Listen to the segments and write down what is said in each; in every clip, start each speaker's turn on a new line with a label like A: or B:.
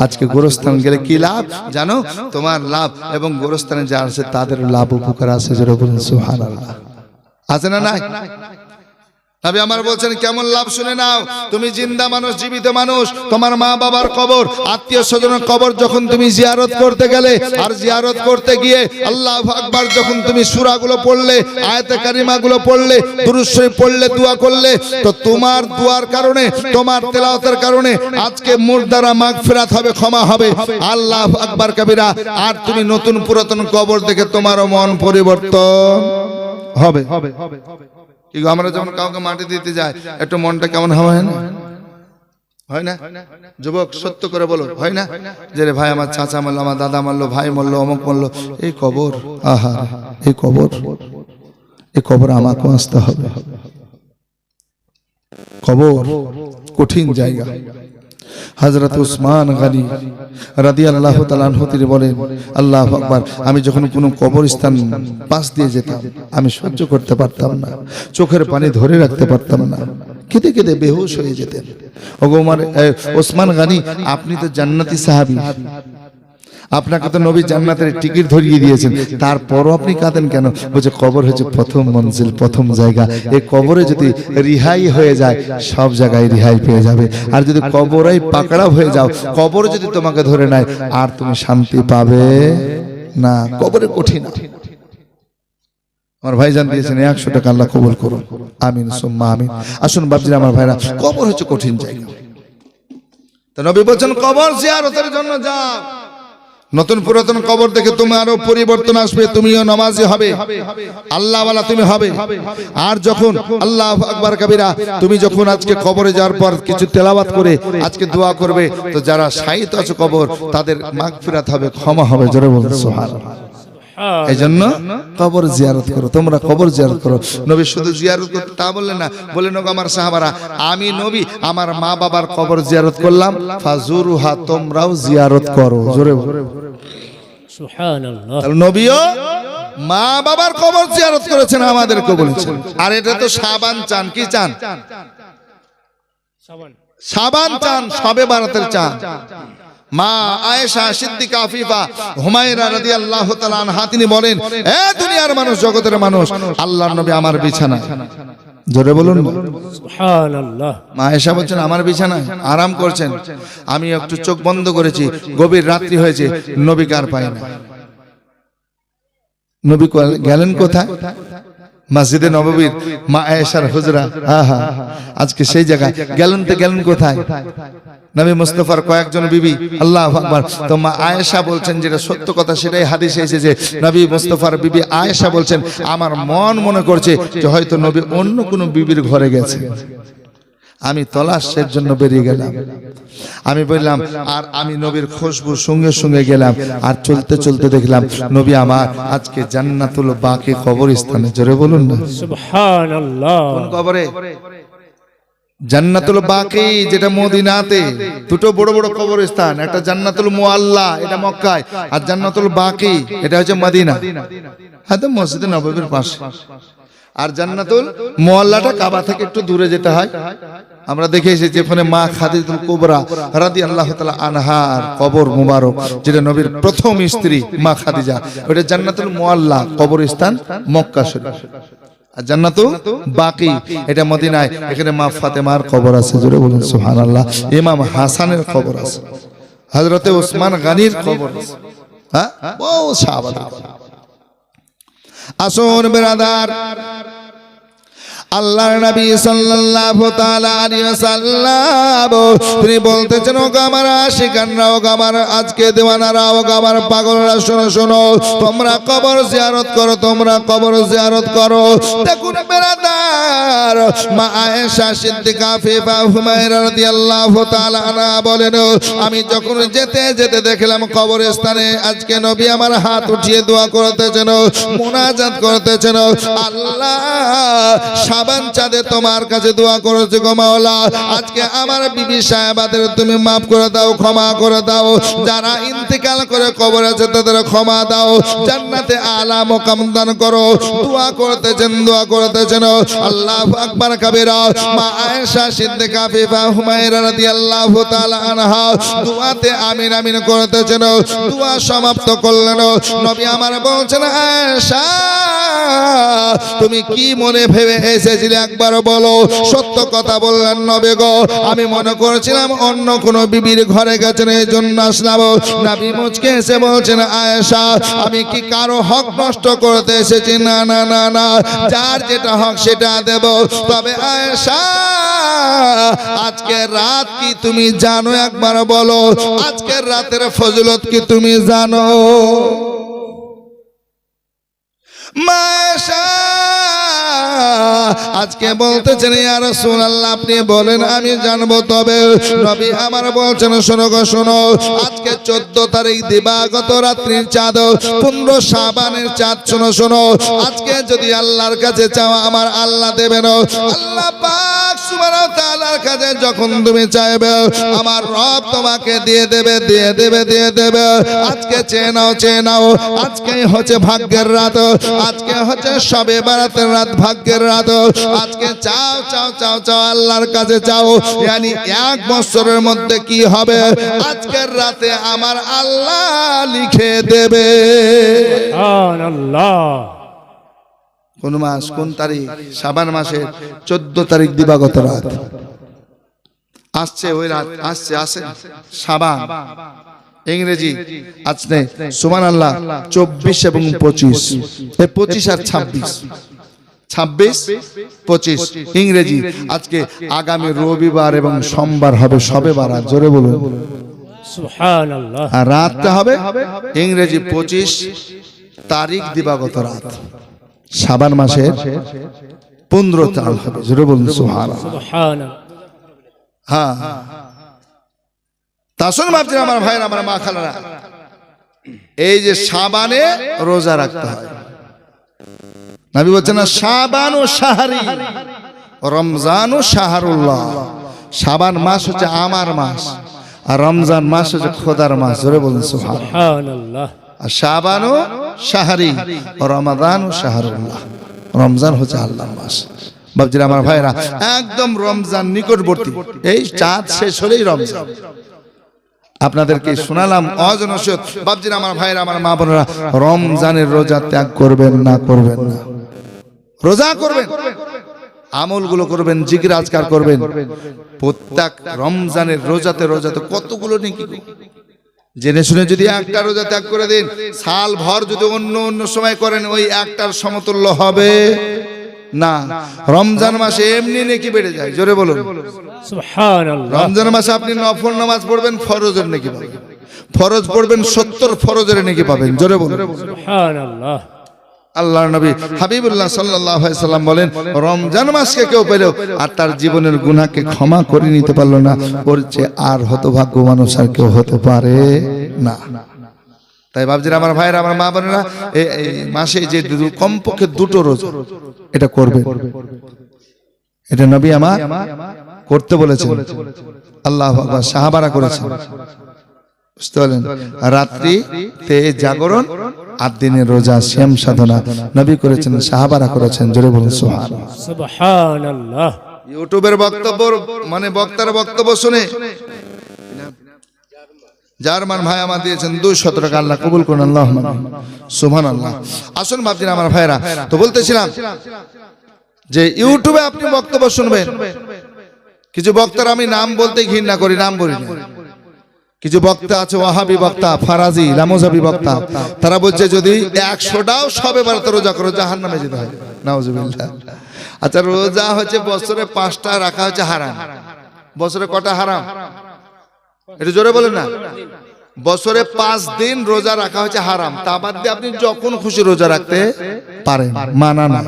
A: আজকে গোরস্থান গেলে কি লাভ? জানো? তোমার লাভ এবং গোরস্থানে যা আছে তাদের লাভ উপকার আছে যেরকম বলেন সুবহানাল্লাহ। আছে না নাই? তবে আমার বলছেন, কেমন লাভ শুনে নাও? তুমি জিন্দা মানুষ, জীবিত মানুষ। তোমার মা বাবার কবর, আত্মীয় স্বজনের কবর যখন তুমি জিয়ারত করতে গেলে, আর জিয়ারত করতে গিয়ে আল্লাহ আকবার যখন তুমি সূরাগুলো পড়লে, আয়াতে কারিমাগুলো পড়লে, দুরূদ শরীফ পড়লে, দোয়া করলে, তো তোমার দোয়ার কারণে, তোমার তেলাওয়াতের কারণে আজকে মুর্দারা মাগফিরাত হবে, ক্ষমা হবে। আল্লাহ আকবার কবিরা, আর তুমি নতুন পুরাতন কবর দেখে তোমারও মন পরিবর্তন হবে হবে হবে। কি গো, আমরা যখন কাউকে মাটি দিতে যাই একটু মনটা কেমন হয় না? হয় না? যুবক সত্য করে বলো হয় না? যে রে ভাই আমার চাচা মারলো আমার দাদা মারলো ভাই মারলো অমুক মারলো এই কবর আহা এই কবর এই কবর আমাকেও আসতে হবে। কবর কঠিন জায়গা। হজরত উসমান গানি রাদি আল্লাহ তালানহতির বলেন, আল্লাহ আকবার, আমি যখন কোনো কবরস্থান পাশ দিয়ে যেতাম, আমি সহ্য করতে পারতাম না, চোখের পানি ধরে রাখতে পারতাম না, কেঁদে কেঁদে বেহুশ হয়ে যেতেন। ওগো ওসমান গানি, আপনি তো জান্নাতি সাহাবি। আপনাকে তো নবী জান্নাতের টিকিট ধরিয়ে দিয়েছেন। তারপরও আপনি কাঁদেন কেন? বলছে কবর হচ্ছে প্রথম মঞ্জিল, প্রথম জায়গা। এই কবরে যদি রিহাই হয়ে যায়, সব জায়গায় রিহাই পেয়ে যাবে। আর যদি কবরাই পাকড়াও হয়ে যাও, কবর যদি তোমাকে ধরে নেয়, আর তুমি শান্তি পাবে না। কবরে কঠিন। আমার ভাই জান দিয়েছেন, একশো টাকা আল্লাহ কবুল করুন। আমিন, সুম্মা আমিন। আসুন বাবজির আমার ভাইরা, কবর হচ্ছে কঠিন জায়গা। তো নবী বলছেন, কবর জিয়ারতের জন্য যাও। নতুন পুরাতন কবর দেখে তোমারও পরিবর্তন আসবে, তুমিও নামাজি হবে। আল্লাহ ওয়ালা তুমি হবে। আর যখন আল্লাহ আকবর কাবিরা, তুমি যখন আজকে কবরে যাওয়ার পর কিছু তেলাবাদ করে আজকে দোয়া করবে, তো যারা সাহিত্য আছে কবর, তাদের মাগফিরাত হবে, ক্ষমা হবে, জোরে বলতে সুবহানাল্লাহ। এই জন্য কবর জিয়ারত করো তোমরা কবর জিয়ারত করো। নবী শুধু জিয়ারত করতে তা বললেন না বললেন ওগো আমার সাহাবারা আমি নবী আমার মা বাবার কবর জিয়ারত করলাম। ফাজুরুহা তোমরাও জিয়ারত করো। জোরে বলো। নবীও মা বাবার কবর জিয়ারত করেছেন আমাদেরকে বলেছেন। আর এটা তো সাবান চান কি চান?
B: সাবান
A: চান সবে ভারতের চান। মা আয়েশা সিদ্দিকা আফিফা হুমায়রা রাদিয়াল্লাহু তাআলা আনহা তিনি বলেন এ দুনিয়ার মানুষ জগতের মানুষ আল্লাহর নবী আমার বিছানা। জোরে বলুন
B: সুবহানাল্লাহ।
A: মা আয়েশা বলছেন আমার বিছানায় আরাম করছেন। আমি একটু চোখ বন্ধ করেছি গভীর রাত্রি হয়েছে নবী কার পায় না? নবী কো- গেলেন কোথায়? মসজিদে নববীর মা আয়েশার হুজরা আহা আজকে সেই জায়গায় গেলেন তো গেলেন কোথায়? নবী মুস্তফার কয়েকজন বিবি আল্লাহ আকবার। তো মা আয়েশা বলছেন যেটা সত্য কথা সেটাই হাদিসে এসেছে নবী মুস্তফার বিবি আয়েশা বলছেন আমার মন মনে করছে যে হয়তো নবী অন্য কোনো বিবির ঘরে গেছে। আমি তলাশের জন্য বেরিয়ে গেলাম। আমি বললাম আর আমি নবীর খুশবু সঙ্গে সঙ্গে গেলাম আর চলতে চলতে দেখলাম নবী আমার আজকে জান্নাতুল বাকি কবরস্থানে। জোরে বলুন না।
B: সুবহানাল্লাহ।
A: কোন কবরে? জান্নাতুল বাকি যেটা মদিনাতে। দুটো বড় বড় কবরস্থান একটা জান্নাতুল মুআল্লা এটা মক্কায়। আর জান্নাতুল বাকি এটা হচ্ছে মদিনা। হ্যাঁ তো মসজিদে নববীর পাশে। আর জান্নাতুল মোয়াল্লাটা কাবা থেকে একটু দূরে যেতে হয়। আমরা দেখে এসেছি ওখানে মা খাদিজুল কুবরা রাদি আল্লাহ তালা আনহার কবর মুবারক যেটা নবীর প্রথম স্ত্রী মা খাদিজা। ওটা জান্নাতুল মোয়াল্লা কবরস্থান মক্কা শরীফ। আর জান্নাতু বাকি। এটা মদিনায়। এখানে মা ফাতেমার কবর আছে, জোরে বলুন, সুবহানাল্লাহ। ইমাম হাসানের কবর আছে। হযরতে ওসমান গানির কবর আছে। হ্যাঁ? আসুন, বেরাদার। আল্লাহর নবী সাল্লাল্লাহু তাআলা আলাইহি ওয়াসাল্লাম, তিনি বলতেছেন, ওগো আমার আশিকানরা, ওগো আমার আজকে দেওয়ানারা, ওগো আমার পাগলরা, শোনো শোনো, তোমরা কবর জিয়ারত করো, তোমরা কবর জিয়ারত করো। দেখুন বেরাদার, মা আয়েশা সিদ্দিকা, ফিফা হুমায়রা রাদিয়াল্লাহু তাআলা আনহা বলেন, আমি যখন যেতে যেতে দেখলাম কবরস্থানে আজকে নবী আমার হাত উঠিয়ে দোয়া করতেছেন, মোনাজাত করতেছেন। আল্লাহ সাবান চাঁদে তোমার কাছে দোয়া করেছে গো মাওলা। আজকে আমার বিবি সাহেবাদের তুমি মাফ করে দাও, ক্ষমা করে দাও। যারা ইন্তেকাল করে কবর আছে তাদের ক্ষমা দাও। জান্নাতে আলা মোকাম দান করো। দোয়া করতেছেন দোয়া করতেছেন। আল্লাহ আকবার কাবিরা। মা আয়েশা সিদ্দিকা ফিফা হুমায়রা রাদিয়াল্লাহু তাআলা আনহা। দোয়াতে আমিন আমিন করতেছেন। দোয়া সমাপ্ত করলেন। নবী আমার বলছেন, আয়েশা, তুমি কি মনে ভেবে এসেছিলে একবার বলো, সত্য কথা বললেন নবে গো, আমি মনে করেছিলাম অন্য কোনো বিবির ঘরে গেছেন এই জন্য আসলাম। নাবি মুচকে এসে বলছেন, আয়েশা, আমি কি কারও হক নষ্ট করতে এসেছি? না না না না, যার যেটা হক সেটা দেব। তবে আয়েশা, আজকে রাত কি তুমি জানো? একবার বলো আজকের রাতের ফজলত কি তুমি জানো? মায়েশা আজকে বলতেছেন, ইয়া রাসূলুল্লাহ, আপনি বলেন, আমি জানব তবে। নবী আমার বলছেন, শোনো গো, শোনো, আজকে 14 তারিখ দিবাগত রাত্রির চাঁদ 15 শাবানের চাঁদ, শোনো শোনো, আজকে যদি আল্লাহর কাছে চাও, আমার আল্লাহ দেবেন। আল্লাহ পাক সুবহানাহু তাআলার কাছে যখন তুমি চাইবে, আমার রব তোমাকে দিয়ে দেবে দিয়ে দেবে দিয়ে দেবে। আজকে চেয়ে নাও চেয়ে নাও আজকে হচ্ছে ভাগ্যের রাত, আজকে হচ্ছে সবে বারাতের রাত, ভাগ্যের রাত। আজকে চাও চাও চাও চাও আল্লাহর কাছে চাও। জানি এক বছরের মধ্যে কি হবে? আজকের রাতে আমার আল্লাহ লিখে দেবে।
B: আল্লাহ
A: কোন মাস কোন তারিখ? সাবান মাসের চোদ্দ তারিখ দিবাগত রাত। আসছে ওই রাত আসছে আসে। সাবান। ইংরেজি। আজকে সুমান আল্লাহ চব্বিশ এবং পঁচিশ। পঁচিশ আর ছাব্বিশ। ছাব্বিশ পঁচিশ ইংরেজি। আজকে আগামী রবিবার এবং সোমবার হবে সবে বারা জোরে বলুন। রাতটা হবে ইংরেজি পঁচিশ তারিখ দিবাগত রাত। সাবান মাসের পনেরো চাল হবে। জোরে বলুন হ্যাঁ। তা শুন ভাবছেন আমার ভাইয়ের আমার মা খালারা। এই যে সাবানে রোজা রাখতে হয়। নবী বলছেন না সাবান ও সাহারি রমজান ও সাহারুল্লাহ সাবান মাস হচ্ছে আমার মাস, আর রমজান মাস হচ্ছে খোদার মাস। ধরে বলুন,
B: সুবহানাল্লাহ।
A: আর সাবান ও সাহারি রমাদান ও সাহারুল্লাহ রমজান হচ্ছে আল্লাহর মাস। বাবজির আমার ভাইরা একদম রমজান নিকটবর্তী। এই চাঁদ শেষ হলেই রমজান। আপনাদেরকে শোনালাম অজনসত ভাবছি আমার ভাইরা আমার মা বোনেরা, রমজানের রোজা ত্যাগ করবেন না করবেন না। রোজা করবেন আমলগুলো করবেন জিগির আজকার করবেন। প্রত্যেক রমজানের রোজাতে রোজাতে কতগুলো নেই জেনে শুনে যদি একটা রোজা ত্যাগ করে দিন সাল ভর যদি অন্য অন্য সময় করেন ওই একটার সমতুল্য হবে। না রমজান মাসে এমনি নেকি বেড়ে যায় জোরে বলুন। রমজান মাসে আপনি নফল নামাজ পড়বেন ফরজের নেকি পাবেন। ফরজ পড়বেন সত্তর ফরজের নেকি পাবেন জোরে বলুন। আল্লাহ নবী হাবিবুল্লাহ সাল্লাহ সাল্লাম বলেন, রমজান মাসকে কেউ পেলেও আর তার জীবনের গুনাহকে ক্ষমা করে নিতে পারল না। ওর চেয়ে আর হতভাগ্য মানুষ আর কেউ হতে পারে না। তাই ভাবছেন আমার ভাইয়েরা, আমার মা বোনেরা এই মাসে যে কমপক্ষে দুটো রোজ এটা করবে। এটা নবী আমার করতে বলেছেন। আল্লাহ সাহাবারা করেছেন। জাগরণ আর দিনে রোজা শ্যাম সাধনা। নবী করেছেন সাহাবারা করেছেন জোরে বলুন ইউটিউবের বক্তব্য মানে বক্তার বক্তব্য শুনে জার্মান ভাই আমার দিয়েছেন দুই টাকা আল্লাহ কবুল করুন আল্লাহ সুহান আল্লাহ আসুন ভাবছেন আমার ভাইরা তো বলতেছিলাম যে ইউটিউবে আপনি বক্তব্য শুনবেন। কিছু বক্তার আমি নাম বলতে ঘৃণা করি নাম বলি না। কিছু বক্তা আছে, ওয়াহাবি বক্তা, ফারাজি, লামোজাবি বক্তা। তারা বলছে, যদি একশোটাও সবে বারোতে রোজা করো জাহান নামে যেতে হয় নাউজুবিল্লাহ। আচ্ছা রোজা হচ্ছে বছরে পাঁচটা, রাখা হচ্ছে হারাম। বছরে কটা হারাম? এটা জোরে বলেন না। বছরে পাঁচ দিন রোজা রাখা হচ্ছে হারাম। তা বাদ দিয়ে আপনি যখন খুশি রোজা রাখতে পারেন। মানা না।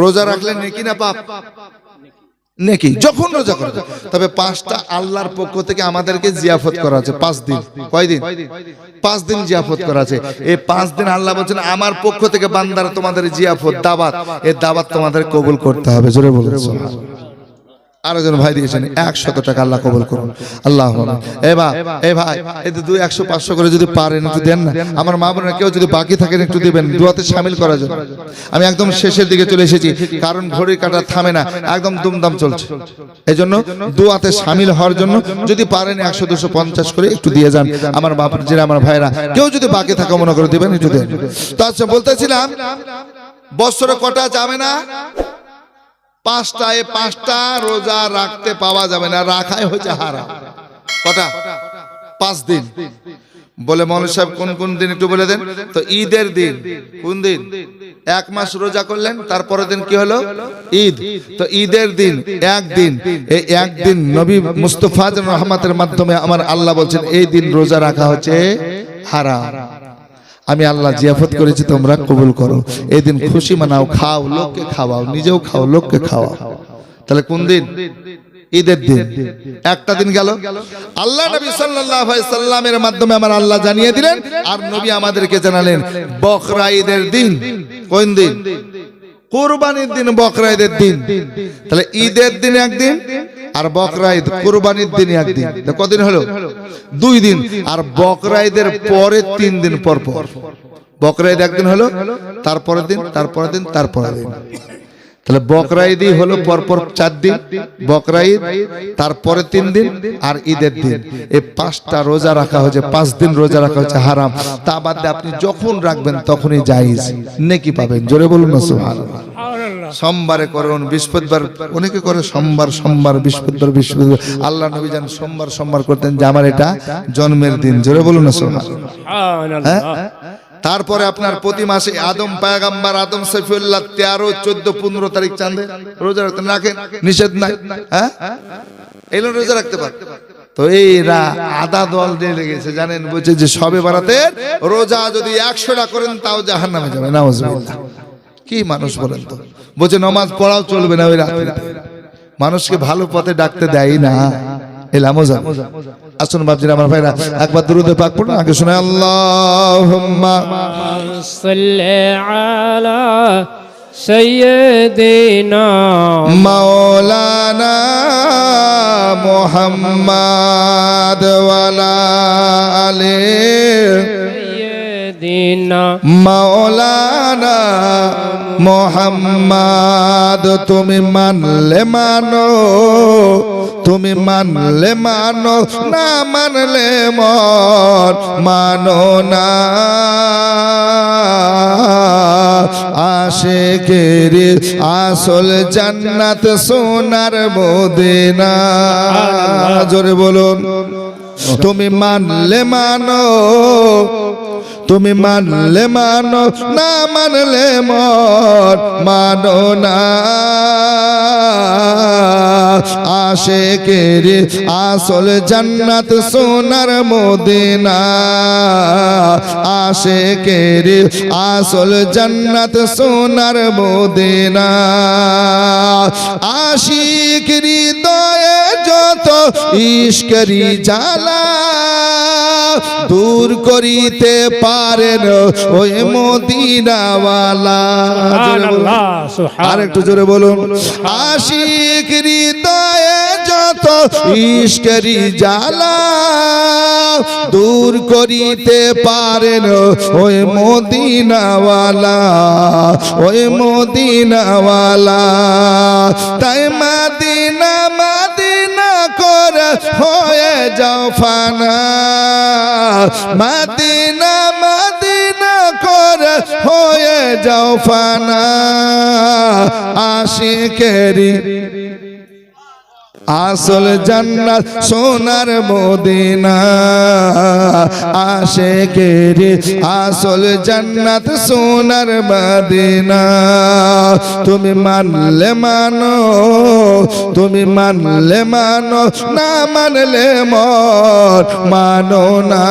A: রোজা রাখলে নেকি না পাপ? নেকি? যখন রোজা করা তবে পাঁচটা আল্লাহর পক্ষ থেকে আমাদেরকে জিয়াফত করা আছে পাঁচ দিন। কয়দিন পাঁচ দিন জিয়াফত করা আছে। এই পাঁচ দিন আল্লাহ বলছেন আমার পক্ষ থেকে বান্দার তোমাদের জিয়াফত দাবাত এই দাবাত তোমাদের কবুল করতে হবে। জোরে বলুন। সুবহানাল্লাহ। আরও জন ভাই দিয়েছেন, একশত টাকা আল্লাহ কবুল করুন। আল্লাহ এ ভাই এ ভাই, এই তো দুই একশো, পাঁচশো করে যদি পারেন একটু দেন না। আমার মা বোনের কেউ যদি বাকি থাকেন একটু দিবেন, দুয়াতে সামিল করার জন্য। আমি একদম শেষের দিকে চলে এসেছি, কারণ ঘড়ির কাটা থামে না, একদম দুমদাম চলছে। এই জন্য দুয়াতে সামিল হওয়ার জন্য যদি পারেন একশো, দুশো, পঞ্চাশ করে একটু দিয়ে যান। আমার বাপ যে আমার ভাইরা, কেউ যদি বাকি থাকা মনে করে দিবেন, একটু দেন। তার বলতেছিলাম, বছরে কটা যাবে না? পাঁচটা এ পাঁচটা রোজা রাখতে পাওয়া যাবে না, রাখাই হচ্ছে হারা কটা? পাঁচ দিন। বলে মৌল সাহেব, কোন কোন দিন একটু বলে দেন? তো ঈদের দিন। কোন দিন? এক মাস রোজা করলেন, তারপরের দিন কি হলো? ঈদ। তো ঈদের দিন একদিন এই একদিন নবী মুস্তফা রহমতের মাধ্যমে আমার আল্লাহ বলছেন, এই দিন রোজা রাখা হচ্ছে হারাম। আমি আল্লাহ জিয়াফত করেছি, তোমরা কবুল করো। এই দিন খুশি মানাও, খাও, লোককে খাওয়াও, নিজেও খাও, লোককে খাওয়াও। তাহলে কোন দিন? ঈদের দিন। একটা দিন গেল। আল্লাহ নবী সাল্লাল্লাহু আলাইহি সাল্লামের মাধ্যমে আমার আল্লাহ জানিয়ে দিলেন, আর নবী আমাদেরকে জানালেন, বকরা ঈদের দিন। কোন দিন? কোরবানির দিন, বকরা ঈদের দিন। তাহলে ঈদের দিন একদিন আর বকরা ঈদ কোরবানির দিন একদিন। কদিন হলো? দুই দিন। আর বকরা ঈদের পরে তিন দিন পর পর। বকরা ঈদ একদিন হলো, তারপরের দিন তারপরের দিন তারপরের দিন। তাহলে বকরা ঈদই হলো পরপর চার দিন বকরা ঈদ তারপরে তিন দিন, আর ঈদের দিন। এই পাঁচটা রোজা রাখা হয়েছে, পাঁচ দিন রোজা রাখা হয়েছে, হারাম। তা বাদে আপনি যখন রাখবেন তখনই জায়েজ। নেকি পাবেন। জোরে বলুন না, সুবহানাল্লাহ। সোমবারে করুন বৃহস্পতিবার অনেকে করে সোমবার সোমবার বৃহস্পতিবার বৃহস্পতিবার? আল্লাহ নবী যান সোমবার সোমবার করতেন যে আমার এটা জন্মের দিন। জোরে বলুন না সুবহানাল্লাহ।
B: সুবহানাল্লাহ।
A: তারপরে আপনার প্রতি মাসে আদম পায়গাম্বার আদম সৈফুল্লাহ তেরো চোদ্দ পনেরো তারিখ চাঁদে রোজা রাখতে রাখেন নিষেধ নাই। হ্যাঁ? এগুলো রোজা রাখতে পারে। তো এইরা আদা দল দিয়ে লেগেছে জানেন? বলছে যে সবে বারাতে রোজা যদি একশোটা করেন তাও জাহান নামে যাবে। না কি মানুষ বলেন তো? বলছে নমাজ পড়াও চলবে না ওই রাতে মানুষকে ভালো পথে ডাকতে দেয় না। এলামো যাব আসুন বাপজির আমার ভাইরা একবার দুরুদে পাক পড়ুন আগে শুনে আল্লাহুম্মা।
B: সাল্লি আলা সাইয়্যিদিনা
A: মাওলানা মুহাম্মাদ ওয়ালা আলী
B: মদিনা।
A: মাওলানা মোহাম্মদ তুমি মানলে মানো তুমি মানলে মানো না মানলে মন মানো না। আশে গেরি আসল জান্নাত সোনার বদিনা জোরে বলুন তুমি মানলে মানো তুমি মানলে মানো, না মানলে মন মানো না। আশেকের আসল জান্নাত সোনার মদিনা। আশেকের আসল জান্নাত সোনার মদিনা। আশিক হৃদয়ে যত ইশকরি জ্বালা দূর করিতে পারেন ওই মদিনাওয়ালা। আর একটু জোরে বলুন। আশিক হৃদয়ে যত ইশকরি জ্বালা দূর করিতে পারেন ওই মদিনাওয়ালা ওই মদিনাওয়ালা। তাই মাদিনা মাদিনা করে হয়ে যাও ফানা। মাদিনা মাদিনা করে হয়ে যাও ফানা। আশিকেরি আসল জান্নাত সোনার মদিনা। আশেকের আসল জান্নাত সোনার মদিনা। তুমি মানলে মানো, তুমি মানলে মানো, না মানলে মন মানো না।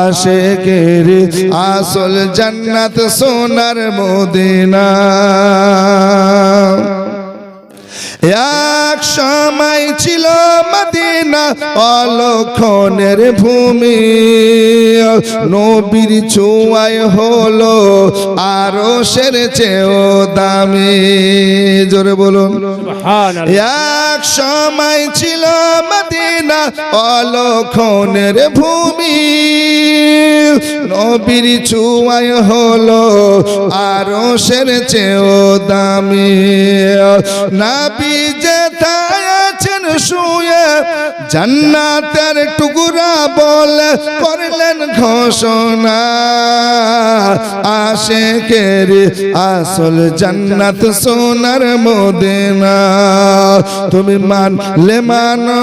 A: আশে আশেকের আসল জান্নাত সোনার মদিনা। এক সময় ছিল মদিনা অলক্ষণের ভূমি। নবীর ছুঁয়ায় হলো আরও সের চেয়েও দামি। জোরে বলুন। এক সময় ছিল মদিনা অলক্ষণের ভূমি। নবীর ছুঁয়ায় হলো আরও সের চেয়েও দামি। নাবি জান্নাতের টুকুরা বলে করলেন ঘোষণা। আশেকের আসল জান্নাত সোনার মদিনা। তুমি মানলে মানো